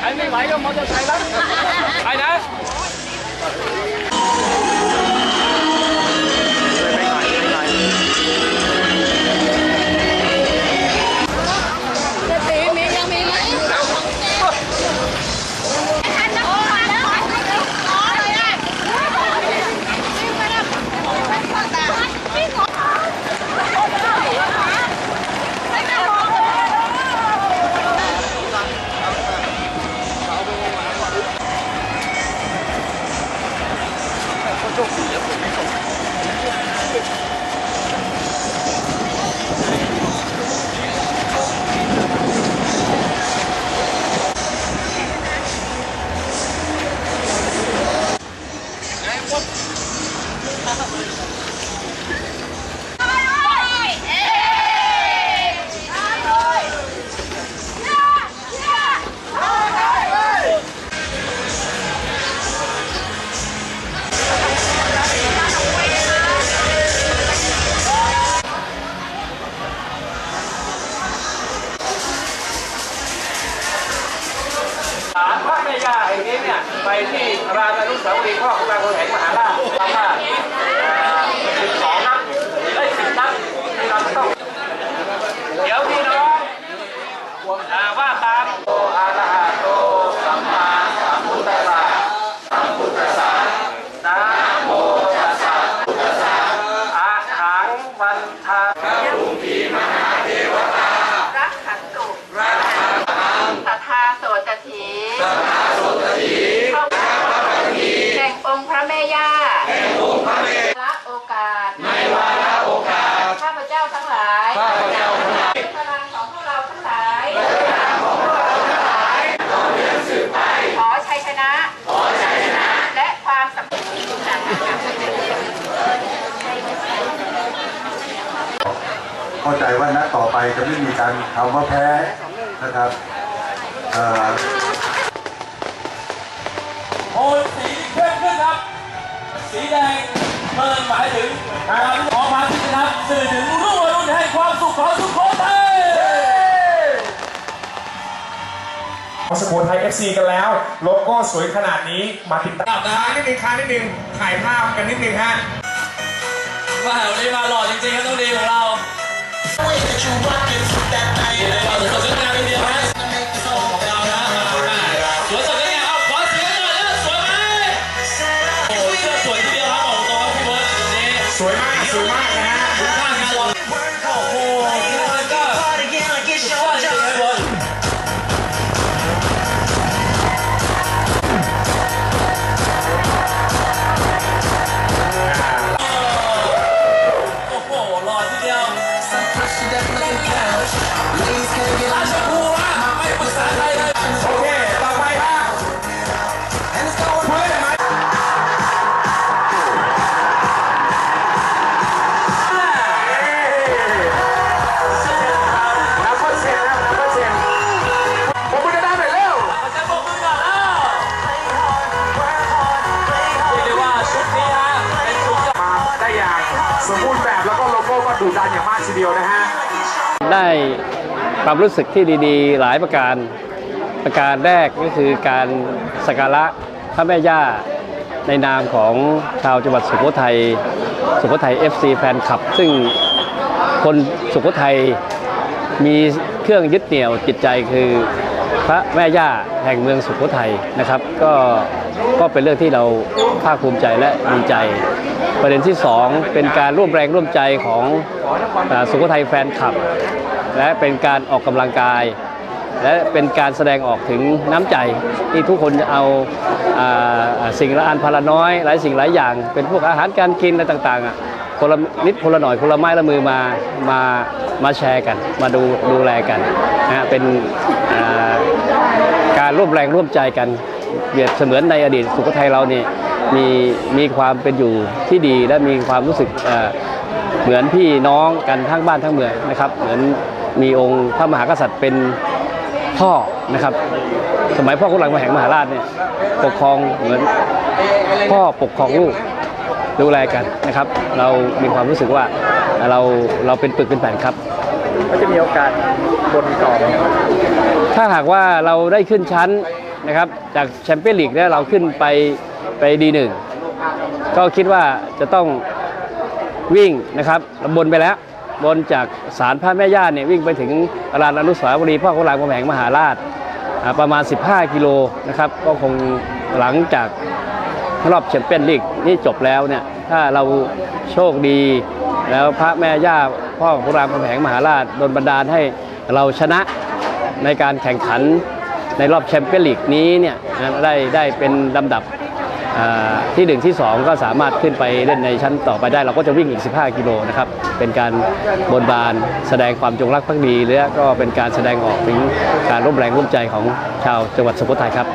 ใครไม่ไหวก็มอเตอร์ไซค์รับไปนะ ศ ม่ย่าแห่งนี้เนี่ยไปที่รานอนุสาวรีย์พ่อของเราแห่งมหาราชทำว่าสิบสองนัดสิบนัดที่เราจะต้อง เดี๋ยวพี่น้องอ่าว่าตามโออะระหะโตสัมมาสัมพุทธัสสะสัมพุทธัสสะนะโมตัสสะพุทธัสสะอะหังวันทา รักขันตุรักขันสัทธาโสตถีสัทธาโสตถีเข้าแห่ง องค์พระแม่ย่าแห่งองค์พระแม่ละโอกาส ในวาระโอกาส ข้าพเจ้าทั้งหลายข้าพเจ้าทั้งหลายพลังของพวกเราทั้งหลายพลังของพวกเราทั้งหลายขอเรียนสืบไป ขอชัยชนะ ขอชัยชนะ และความสำเร็จเข้าใจว่านัดต่อไปจะไม่มีการคำว่าแพ้นะครับเอ่ สีแดงเมินหมายถึงการออกมาที่นะครับสื่อถึงรุ่งอรุณแห่งความสุขของสุโขทัยสุโขทัย FC กันแล้ว โลโก้สวยขนาดนี้มาติดตามค้างนิดนึงค้างนิดนึงถ่ายภาพกันนิดนึงฮะมาวันนี้มาหล่อจริงๆครับน้องดีของเรา สมบูรณ์แบบแล้วก็โลโก้ก็ดุดันอย่างมากทีเดียวนะฮะ ได้ความรู้สึกที่ดีๆ หลายประการ ประการแรกก็คือการสักการะพระแม่ย่าในนามของชาวจังหวัดสุโขทัย สุโขทัย FC แฟนคลับ ซึ่งคนสุโขทัยมีเครื่องยึดเหนี่ยวจิตใจคือพระแม่ย่าแห่งเมืองสุโขทัยนะครับ ก็ก็เป็นเรื่องที่เราภาคภูมิใจและดีใจ ประเด็นที่สองเป็นการร่วมแรงร่วมใจของอสุโขทัยแฟนคลับ และเป็นการออกกำลังกาย และเป็นการแสดงออกถึงน้ำใจที่ทุกคนเอาอ่าอาสิ่งละอันพละน้อย หลายสิ่งหลายอย่าง เป็นพวกอาหารการกินอะไรต่างๆคนละนิดคนละหน่อยคนละไม้ละมือมามามาแชร์กัน มาดูดูแลกันนะเป็นาการร่วมแรงร่วมใจกันเปรียบเสมือนในอดีตสุโขทัยเราเนี่ย มีมีความเป็นอยู่ที่ดีและมีความรู้สึกเอ่อเหมือนพี่น้องกันทั้งบ้านทั้งเมืองนะครับ เหมือนมีองค์พระมหากษัตริย์เป็นพ่อนะครับ สมัยพ่อขุนหลังมแห่งมหาราชเนี่ยปกครองเหมือนพ่อปกครองลูกดูแลกันนะครับ เรามีความรู้สึกว่าเราเราเป็นปึกเป็นแผ่นครับก็จะมีโอกาสบนต่อถ้าหากว่าเราได้ขึ้นชั้นนะครับ จากแชมเปี้ยนลีกเนี่ยเราขึ้นไป ไปดีหนึ่งก็คิดว่าจะต้องวิ่งนะครับบนไปแล้ว บนจากศาลพระแม่ย่าเนี่ยวิ่งไปถึงลานอนุสาวรีย์พ่อขุนรามคำแหงมหาราชประมาณ 15 กิโลนะครับ ก็คงหลังจากรอบแชมเปี้ยนลีกนี่จบแล้วเนี่ยถ้าเราโชคดี แล้วพระแม่ย่าพ่อขุนรามคำแหงมหาราชโดนบันดาลให้เราชนะในการแข่งขันในรอบแชมเปี้ยนลีกนี้เนี่ยได้ได้เป็นลำดับ ที่ 1 ที่ 2 ก็สามารถขึ้นไปเล่นในชั้นต่อไปได้ เราก็จะวิ่งอีก 15 กิโลนะครับ เป็นการบนบานแสดงความจงรักภักดีและก็เป็นการแสดงออกถึงการร่วมแรงร่วมใจของชาวจังหวัดสุโขทัยครับ